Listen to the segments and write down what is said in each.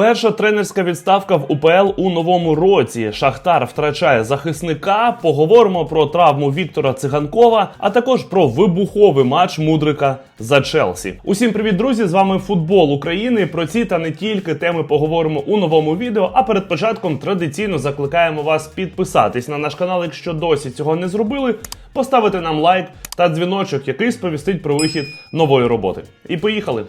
Перша тренерська відставка в УПЛ у новому році. Шахтар втрачає захисника. Поговоримо про травму Віктора Циганкова, а також про вибуховий матч Мудрика за Челсі. Усім привіт, друзі! З вами футбол України. Про ці та не тільки теми поговоримо у новому відео. А перед початком традиційно закликаємо вас підписатись на наш канал, якщо досі цього не зробили. Поставити нам лайк та дзвіночок, який сповістить про вихід нової роботи. І поїхали!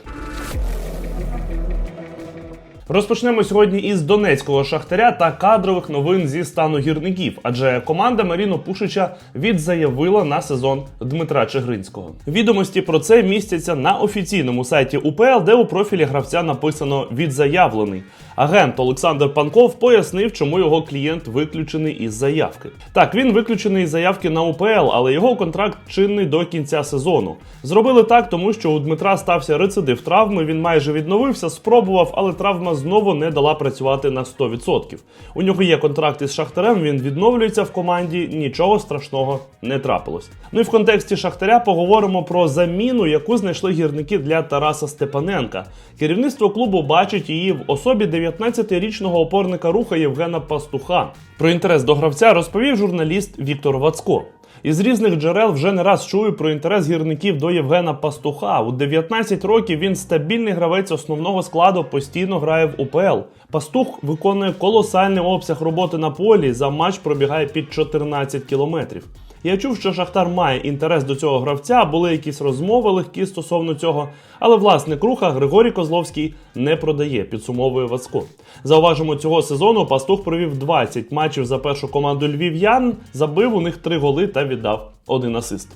Розпочнемо сьогодні із донецького шахтаря та кадрових новин зі стану гірників, адже команда Маріно Пушича відзаявила на сезон Дмитра Чигринського. Відомості про це містяться на офіційному сайті УПЛ, де у профілі гравця написано відзаявлений. Агент Олександр Панков пояснив, чому його клієнт виключений із заявки. Так, він виключений із заявки на УПЛ, але його контракт чинний до кінця сезону. Зробили так, тому що у Дмитра стався рецидив травми. Він майже відновився, спробував, але травма знову не дала працювати на 100%. У нього є контракт із Шахтарем. Він відновлюється в команді. Нічого страшного не трапилось. Ну і в контексті Шахтаря поговоримо про заміну, яку знайшли гірники для Тараса Степаненка. Керівництво клубу бачить її в особі 19-річного опорника руха Євгена Пастуха. Про інтерес до гравця розповів журналіст Віктор Вацко. Із різних джерел вже не раз чую про інтерес гірників до Євгена Пастуха. У 19 років він стабільний гравець основного складу, постійно грає в УПЛ. Пастух виконує колосальний обсяг роботи на полі. За матч пробігає під 14 кілометрів. Я чув, що Шахтар має інтерес до цього гравця, були якісь розмови легкі стосовно цього, але власник руха Григорій Козловський не продає, підсумовує Вацко. Зауважимо, цього сезону Пастух провів 20 матчів за першу команду львів'ян, забив у них 3 голи та віддав один асист.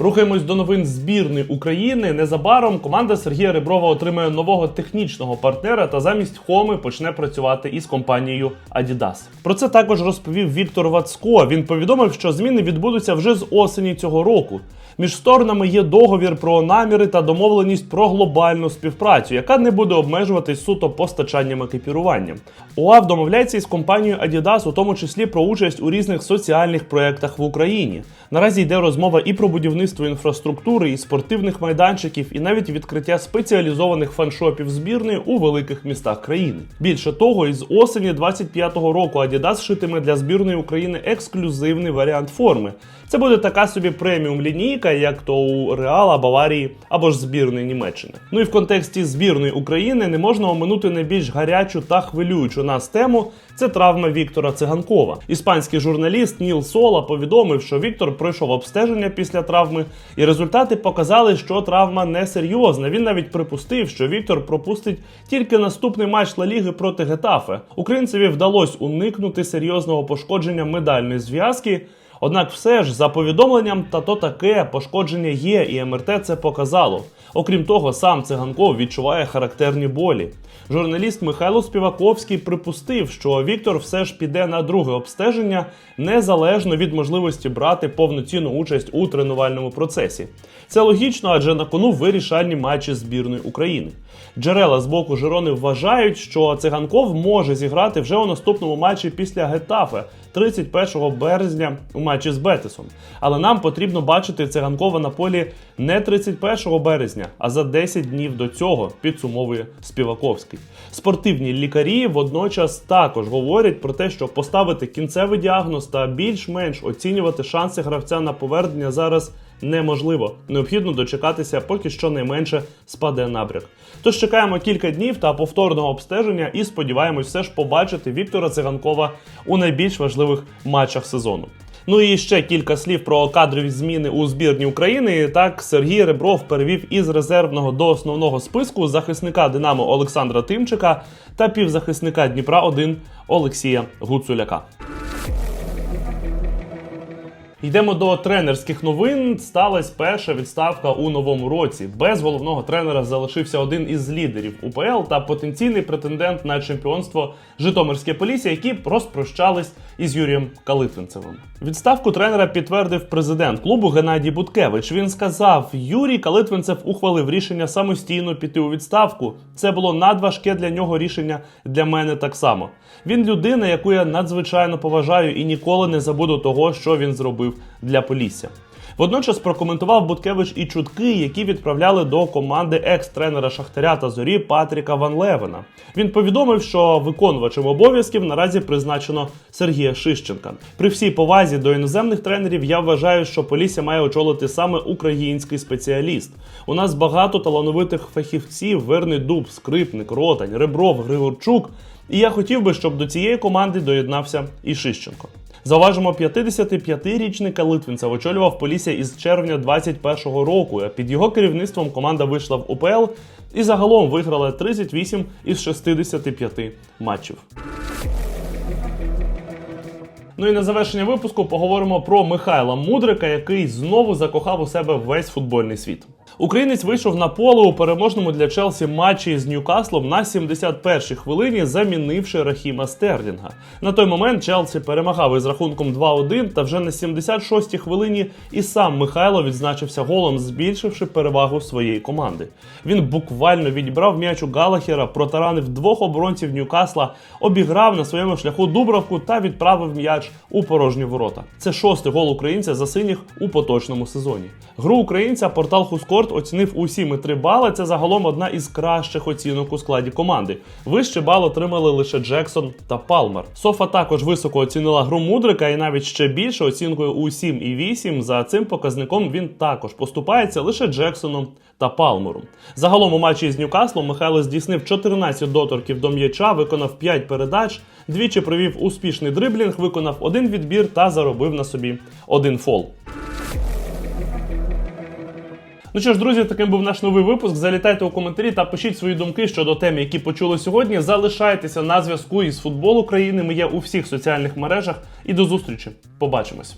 Рухаємось до новин збірної України. Незабаром команда Сергія Реброва отримає нового технічного партнера та замість Хоми почне працювати із компанією Adidas. Про це також розповів Віктор Вацко. Він повідомив, що зміни відбудуться вже з осені цього року. Між сторонами є договір про наміри та домовленість про глобальну співпрацю, яка не буде обмежуватись суто постачанням екіпірування. УАВ домовляється із компанією Adidas, у тому числі про участь у різних соціальних проєктах в Україні. Наразі йде розмова і про будівництво інфраструктури, і спортивних майданчиків, і навіть відкриття спеціалізованих фаншопів збірної у великих містах країни. Більше того, із осені 25-го року Adidas шитиме для збірної України ексклюзивний варіант форми. Це буде така собі преміум лінійка, як то у Реала, Баварії або ж збірної Німеччини. Ну і в контексті збірної України не можна оминути найбільш гарячу та хвилюючу нас тему. Це травма Віктора Циганкова. Іспанський журналіст Ніл Сола повідомив, що Віктор пройшов обстеження після травми, і результати показали, що травма не серйозна. Він навіть припустив, що Віктор пропустить тільки наступний матч Ла Ліги проти Гетафе. Українцеві вдалося уникнути серйозного пошкодження медальної зв'язки. Однак, все ж, за повідомленням, та то таке пошкодження є, і МРТ це показало. Окрім того, сам циганков відчуває характерні болі. Журналіст Михайло Співаковський припустив, що Віктор все ж піде на друге обстеження незалежно від можливості брати повноцінну участь у тренувальному процесі. Це логічно, адже на кону вирішальні матчі збірної України. Джерела з боку Жирони вважають, що циганков може зіграти вже у наступному матчі після Гетафе 31 березня у матчі з Бетисом. Але нам потрібно бачити циганкова на полі не 31 березня, а за 10 днів до цього, підсумовує Співаковський. Спортивні лікарі водночас також говорять про те, що поставити кінцевий діагноз та більш-менш оцінювати шанси гравця на повернення зараз неможливо. Необхідно дочекатися, поки що найменше спаде набряк. Тож чекаємо кілька днів та повторного обстеження і сподіваємось все ж побачити Віктора Циганкова у найбільш важливих матчах сезону. Ну і ще кілька слів про кадрові зміни у збірні України. Так, Сергій Ребров перевів із резервного до основного списку захисника Динамо Олександра Тимчика та півзахисника Дніпра 1 Олексія Гуцуляка. Йдемо до тренерських новин. Сталась перша відставка у новому році. Без головного тренера залишився один із лідерів УПЛ та потенційний претендент на чемпіонство Житомирське Полісся, які розпрощались із Юрієм Калитвинцевим. Відставку тренера підтвердив президент клубу Геннадій Буткевич. Він сказав: Юрій Калитвинцев ухвалив рішення самостійно піти у відставку. Це було надважке для нього рішення для мене так само. Він людина, яку я надзвичайно поважаю і ніколи не забуду того, що він зробив для Полісся. Водночас прокоментував Буткевич і чутки, які відправляли до команди екс-тренера Шахтаря та зорі Патріка Ван Левена. Він повідомив, що виконувачем обов'язків наразі призначено Сергія Шищенка. При всій повазі до іноземних тренерів я вважаю, що Полісся має очолити саме український спеціаліст. У нас багато талановитих фахівців: Верний Дуб, Скрипник, Ротань, Ребров, Григорчук. І я хотів би, щоб до цієї команди доєднався і Шищенко. Зауважимо, 55-річний Литвинцев очолював Полісся із червня 21-го року. Під його керівництвом команда вийшла в УПЛ і загалом виграла 38 із 65 матчів. Ну і на завершення випуску поговоримо про Михайла Мудрика, який знову закохав у себе весь футбольний світ. Українець вийшов на поле у переможному для Челсі матчі з Ньюкаслом на 71-й хвилині, замінивши Рахіма Стерлінга. На той момент Челсі перемагав із рахунком 2-1, та вже на 76-й хвилині і сам Михайло відзначився голом, збільшивши перевагу своєї команди. Він буквально відібрав м'яч у Галахера, протаранив двох оборонців Ньюкасла, обіграв на своєму шляху Дубравку та відправив м'яч у порожні ворота. Це шостий гол українця за синіх у поточному сезоні. Гру українця портал Хускорт оцінив у 7,3 бали. Це загалом одна із кращих оцінок у складі команди. Вище бал отримали лише Джексон та Палмер. Софа також високо оцінила гру Мудрика і навіть ще більше оцінкою у 7,8. За цим показником він також поступається лише Джексоном та Палмером. Загалом у матчі з Ньюкаслом Михайло здійснив 14 доторків до м'яча, виконав 5 передач, двічі провів успішний дриблінг, виконав один відбір та заробив на собі один фол. Ну що ж, друзі, таким був наш новий випуск. Залітайте у коментарі та пишіть свої думки щодо тем, які почули сьогодні. Залишайтеся на зв'язку із футбол України. Ми є у всіх соціальних мережах. І до зустрічі. Побачимось.